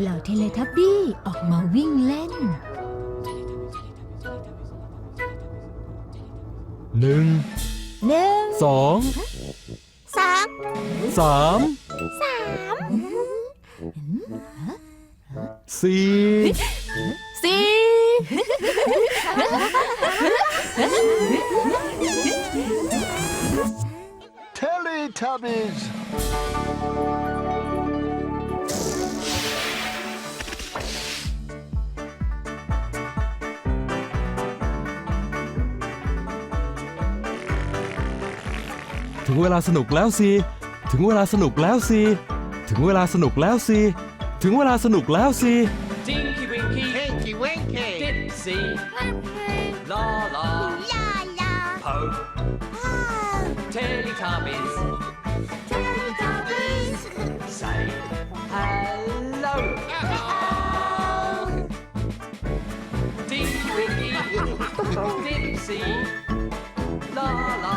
เหล่าเทเลทับบี้ออกมาวิ่งเล่น หนึ่งหนึ่งสองสามสามสี่สี่ Teletubbies! ถึง เวลาสนุกแล้วสิ ถึงเวลาสนุกแล้วสิ ถึงเวลาสนุกแล้วสิ ถึงเวลาสนุกแล้วสิ Tinky Winky, Tinky Winky! Dipsy, La La, La la. Po, Ah, Teletubbies, Teletubbies. say hello. Tinky Winky, Dipsy, La La,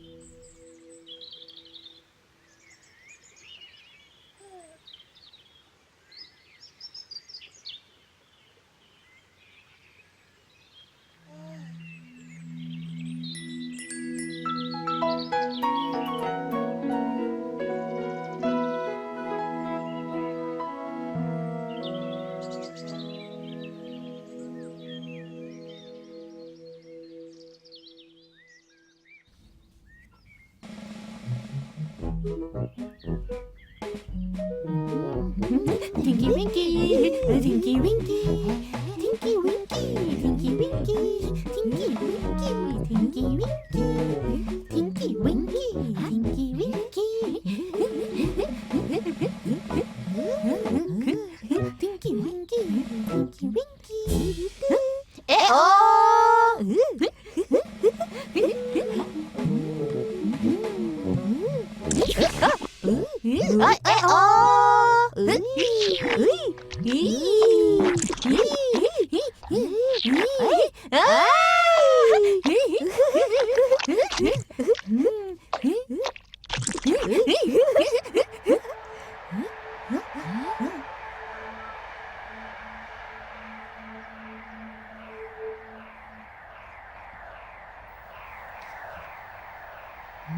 วิงกี้วิงกี้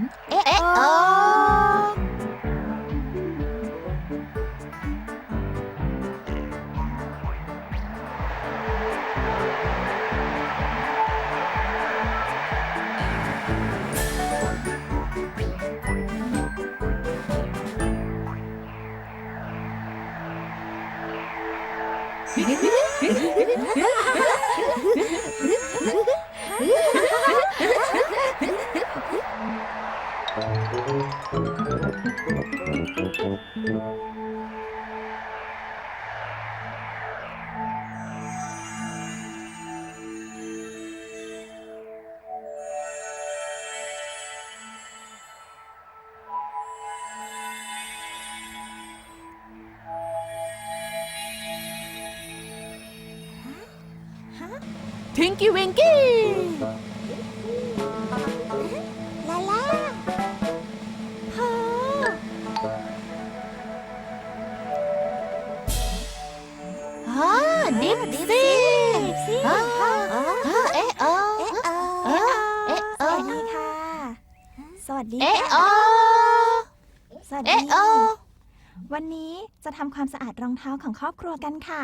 에, 에, 어. Tinky Winky! ดีเอะโอสวัสดีเอะโอวันนี้จะทำความสะอาดรองเท้าของครอบครัวกันค่ะ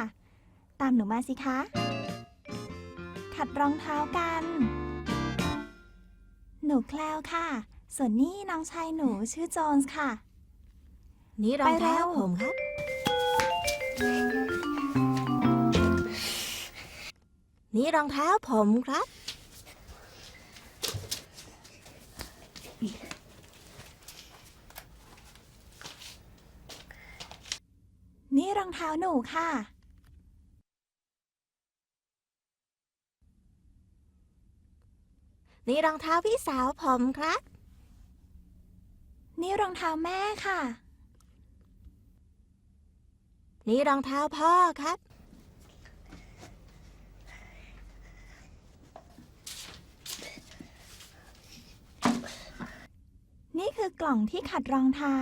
ตามหนูมาสิคะ ขัดรองเท้ากัน หนูแคลวค่ะ ส่วนนี่น้องชายหนูชื่อโจนส์ค่ะ นี่รองเท้าผมครับ นี่รองเท้าผมครับ่รองเท้าหนูค่ะ นี่รองเท้าพี่สาวผมครับ นี่รองเท้าแม่ค่ะ นี่รองเท้าพ่อครับ นี่คือกล่องที่ขัดรองเท้า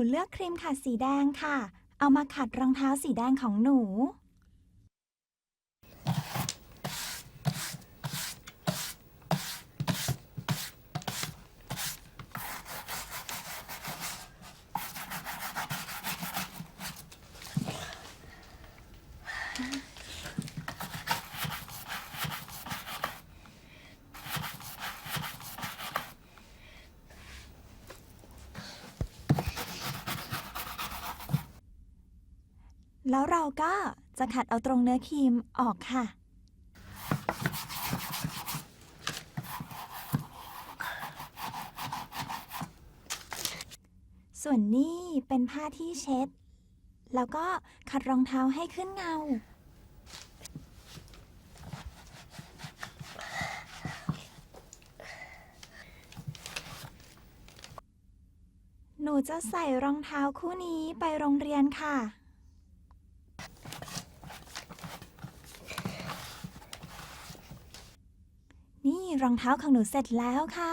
นูเลือกครีมขัดสีแดงค่ะ เอามาขัดรองเท้าสีแดงของหนู แล้วเราก็จะขัดเอาตรงเนื้อครีมออกค่ะ ส่วนนี้เป็นผ้าที่เช็ด แล้วก็ขัดรองเท้าให้ขึ้นเงา หนูจะใส่รองเท้าคู่นี้ไปโรงเรียนค่ะ นี่ รองเท้าของหนูเสร็จแล้วค่ะ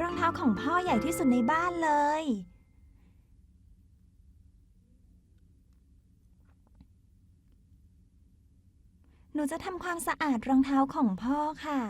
รองเท้าของพ่อใหญ่ที่สุดในบ้านเลย หนูจะทำความสะอาดรองเท้าของพ่อค่ะ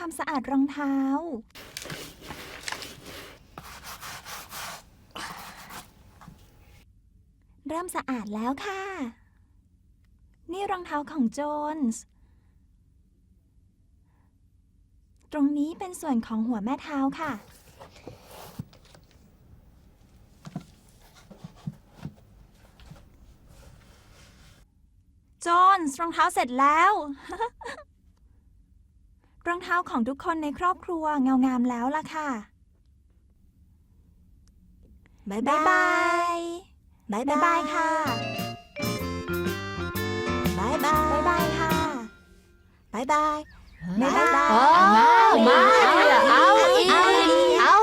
ทำความสะอาดรองเท้า เริ่มสะอาดแล้วค่ะ นี่รองเท้าของโจนส์ตรงนี้เป็นส่วนของหัวแม่เท้าค่ะ โจนส์รองเท้าเสร็จแล้ว รองเท้าของทุกคนในครอบครัวเงางามแล้วล่ะค่ะ บ๊ายบ๊ายบาบายยบ๊าย บ๊ายบายค่ะ บ๊ายบาย บ๊ายบายค่ะบ๊ายบาย บ๊ายบายมามาเอาอีกเอา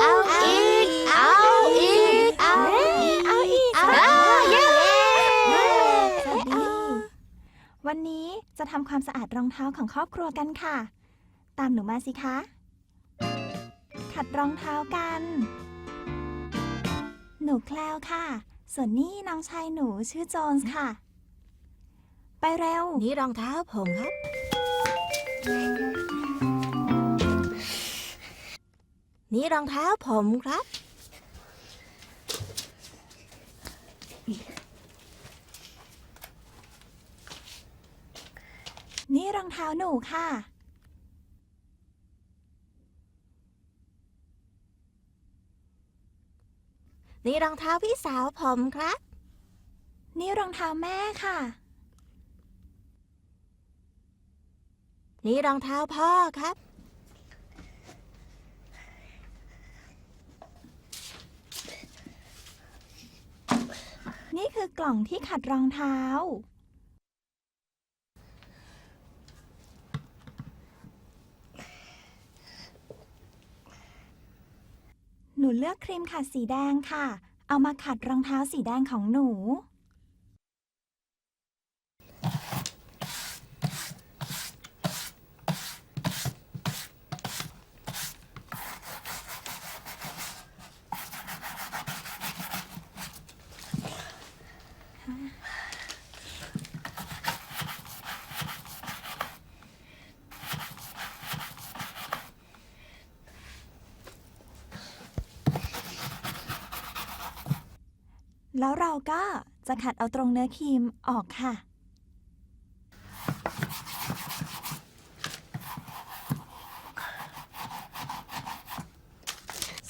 อีกเอาอีกเอาอีกเอาอีกเอาเย้เย้สวัสดีวันนี้จะทำความสะอาดรองเท้าของครอบครัวกันค่ะ ตามหนูมาสิคะ ขัดรองเท้ากัน หนูแคลวค่ะ ส่วนนี้น้องชายหนูชื่อโจนส์ค่ะ ไปเร็ว นี่รองเท้าผมครับ นี่รองเท้าผมครับ นี่รองเท้าหนูค่ะ นี่รองเท้าพี่สาวผมครับ นี่รองเท้าแม่ค่ะ นี่รองเท้าพ่อครับ นี่คือกล่องที่ขัดรองเท้า หนูเลือกครีมขัดสีแดงค่ะ เอามาขัดรองเท้าสีแดงของหนู แล้วเราก็จะขัดเอาตรงเนื้อครีมออกค่ะ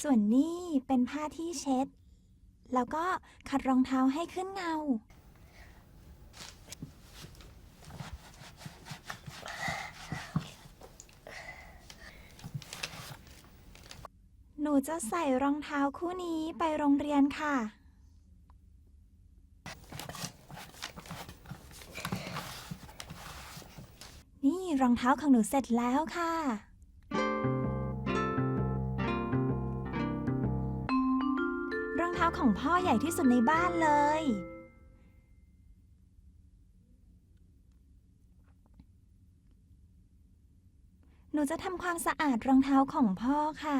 ส่วนนี้เป็นผ้าที่เช็ด แล้วก็ขัดรองเท้าให้ขึ้นเงา หนูจะใส่รองเท้าคู่นี้ไปโรงเรียนค่ะ นี่ รองเท้าของหนูเสร็จแล้วค่ะ รองเท้าของพ่อใหญ่ที่สุดในบ้านเลย หนูจะทำความสะอาดรองเท้าของพ่อค่ะ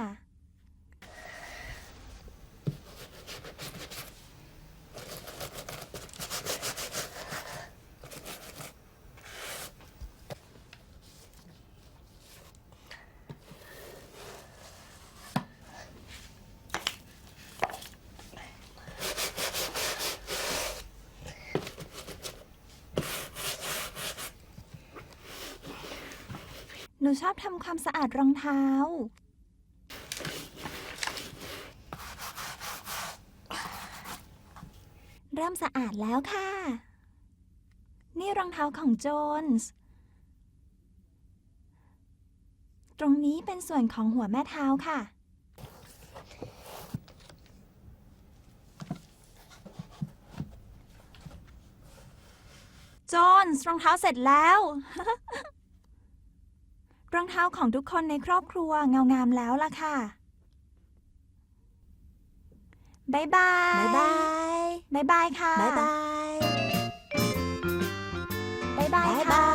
นูชอบทำความสะอาดรองเท้า เริ่มสะอาดแล้วค่ะ นี่รองเท้าของโจนส์ตรงนี้เป็นส่วนของหัวแม่เท้าค่ะ โจนส์รองเท้าเสร็จแล้ว รองเท้าของทุกคนในครอบครัวเงางามแล้วล่ะค่ะบายบายบ๊ายบายบายบายค่ะบ๊ายบายบายบายบ๊ายค่ะ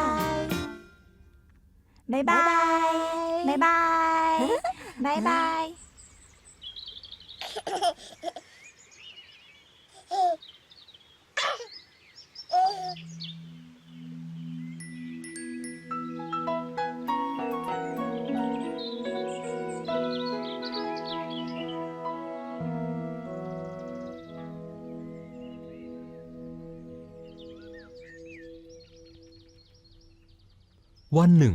บายบายบายบ๊าบายยบาบายบายบาย วันหนึ่ง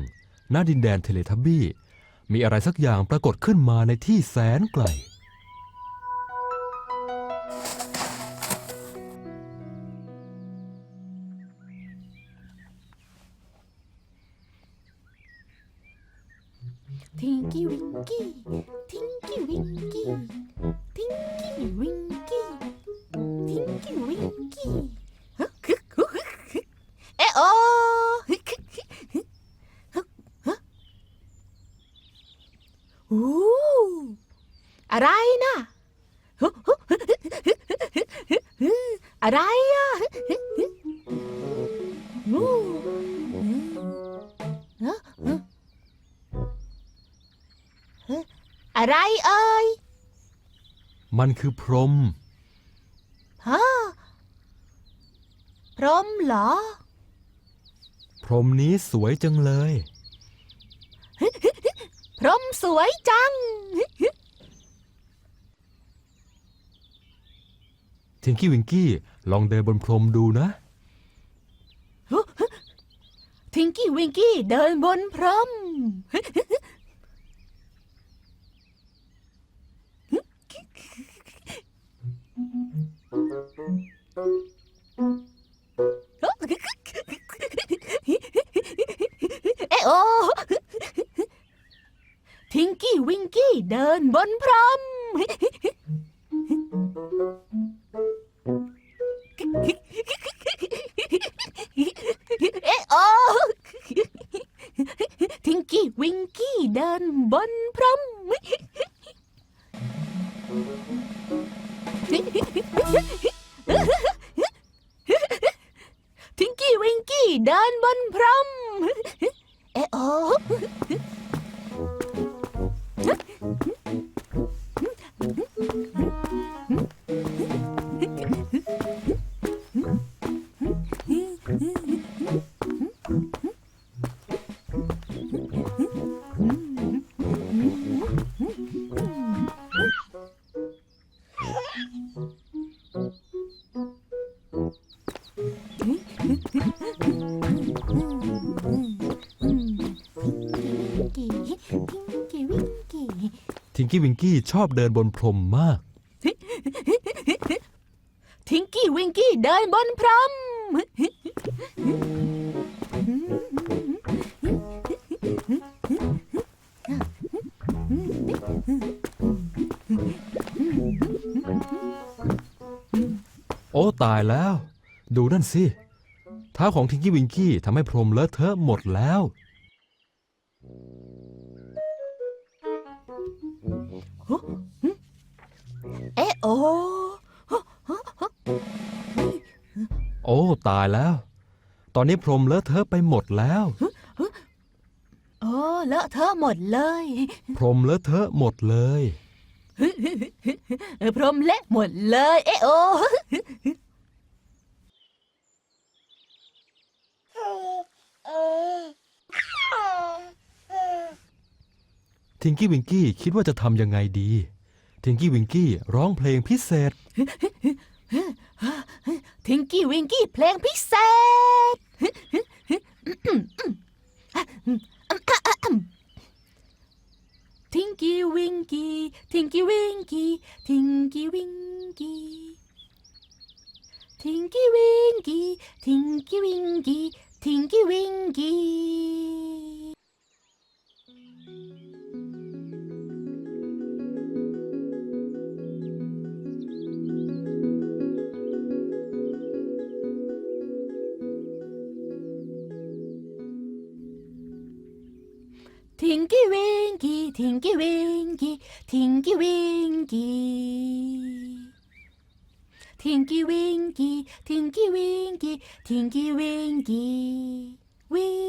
ณ ดินแดนเทเลทับบี้ มีอะไรสักอย่างปรากฏขึ้นมาในที่แสนไกล ทิงกี้วิงกี้ ทิงกี้วิงกี้ ทิงกี้วิง อะไรอะอู้อะไรเอ่ยมันคือพรหมฮะพรหมเหรอ พรหมนี้สวยจังเลย พรหมสวยจัง ทิงกี้วิงกี้ ลองเดินบนพรมดูนะ ทิงกี้วิงกี้เดินบนพรม เอะโอทิงกี้วิงกี้เดินบนพรม เอะโอทิงกี้วิงกี้เดินบน กี้วิงกี้ชอบเดินบนพรมมาก ทิงกี้วิงกี้เดินบนพรม โอ้ตายแล้ว ดูนั่นสิเท้าของทิงกี้วิงกี้ทำให้พรมเลอะเทอะหมดแล้ว เอะโอโอ้ ตายแล้ว ตอนนี้พรมเลอะเทอะไปหมดแล้ว โอ้เลอะเทอะหมดเลย พรมเลอะเทอะหมดเลยเออพรมเละหมดเลย เอะโอ ทิงกี้วิงกี้คิดว่าจะทำยังไงดี ทิงกี้วิงกี้ร้องเพลงพิเศษ ทิงกี้วิงกี้เพลงพิเศษ ทิงกี้วิงกี้ทิงกี้วิงกี้ทิงกี้วิงกี้ทิงกี้วิงกี้ทิงกี้วิงกี้ทิงกี้วิงกี้ Tinky Winky, Tinky Winky. Tinky Winky, Tinky Winky, Tinky Winky. Wee.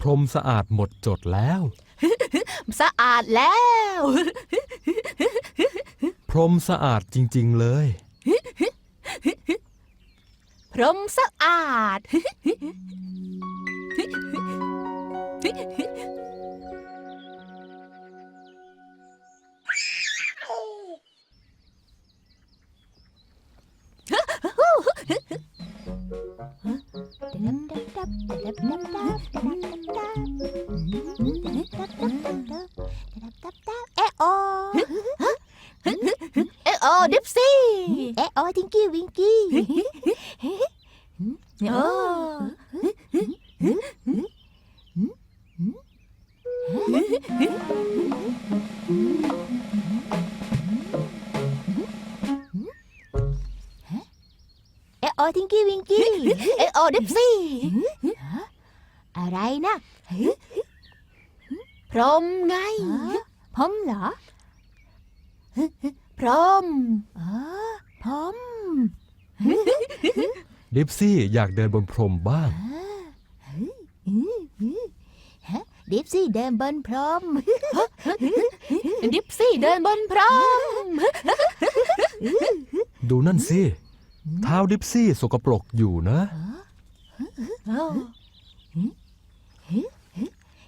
พรมสะอาดหมดจดแล้ว สะอาดแล้ว พรมสะอาดจริง ๆ เลย พรมสะอาด ซี่ เอะโอทิงกี้วิงกี้โอ้เอะโอทิงกี้วิงกี้ เอะโอดิฟซี่ อะไรนะพรมไงผมเหรอ พรมอ๋อผมดิฟซี่อยากเดินบนพรมบ้าง ดิฟซี่เดินบนพรมดิฟซี่เดินบนพรมดูนั่นสิ เท้าดิฟซี่สกปรกอยู่นะ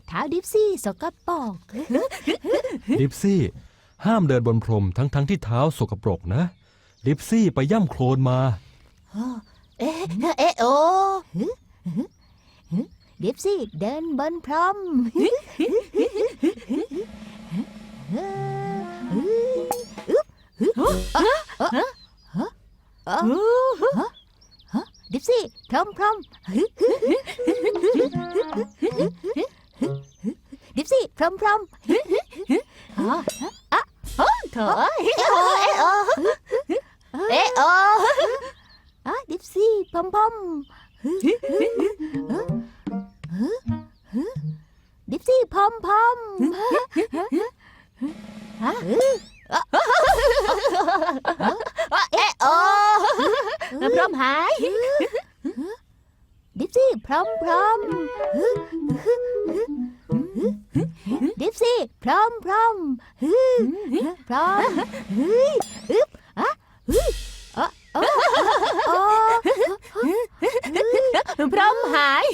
เท้าดิฟซี่สกปรกดิฟซี่ ห้ามเดินบนพรมทั้งๆที่เท้าสกปรกนะดิฟซี่ไปย่ำโคลนมา เอ๊ะเอ๊ะโอ้ดิฟซี่เดินบนพรมดิฟซี่พรมพรมดิฟซี่พรมพรม เถอะเอะโอเอะโอเอะโออะดิฟซี่พรมพรมดิฟซี่พรมพรมเอะโอพรมหายดิฟซี่พรมพรมดิฟซี่พรมพรม พร้อมเฮ้ยอึ๊บอะเฮ้ยอะอ๋ออ๋อหาย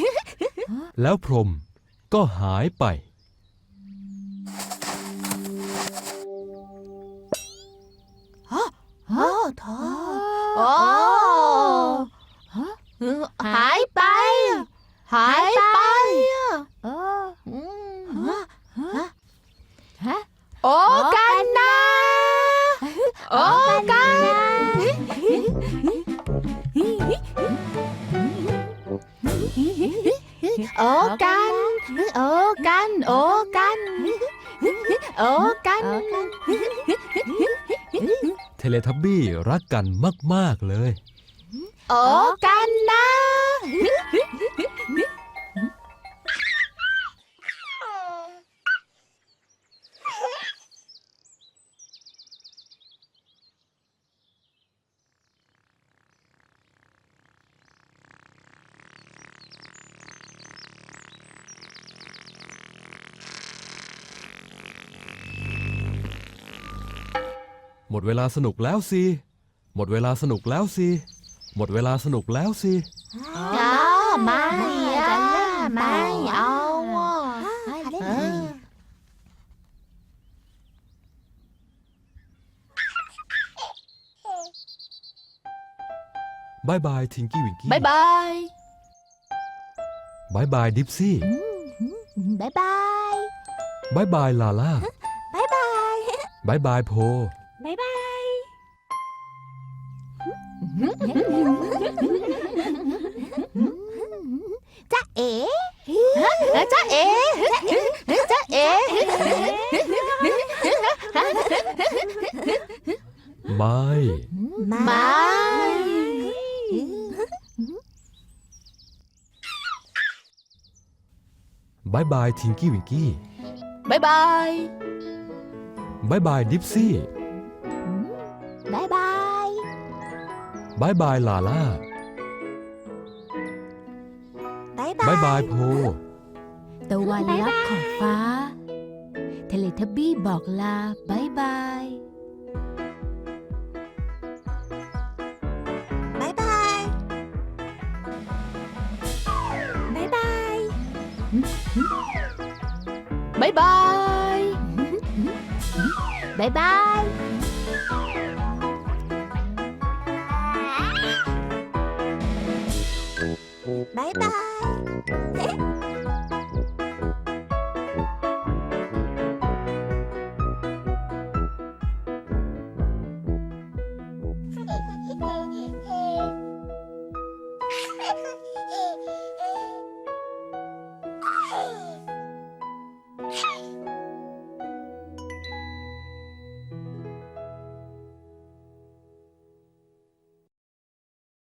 แล้วพรหมก็หายไปโอ้ทอโอ้หายไป หายไป โอ้กัน โอ้กัน โอ้กัน โอ้กัน เทเลทับบี้รักกันมาก ๆ เลย โอ้กันนะ หมดเวลาสนุกแล้วสิ หมดเวลาสนุกแล้วสิ หมดเวลาสนุกแล้วสิ จ้าไม่อะไม่เอาอะบายบายทิงกี้วิงกี้บายบายบายบายดิปซี่บายบายบายบายลาล่าบายบายบายบายโพ จ้าเอ๋จ้าเอ๋จ้าเอ๋ไม่ ไม่ บายบายทิงกี้วิงกี้บายบายบายบายดิปซี่ บายบายลาล่าบายบายบายโพ ตะวันลับขอบฟ้า เทเลทับบี้บอกลาบายบาย บายบาย บายบาย บายบาย บายบาย บายบาย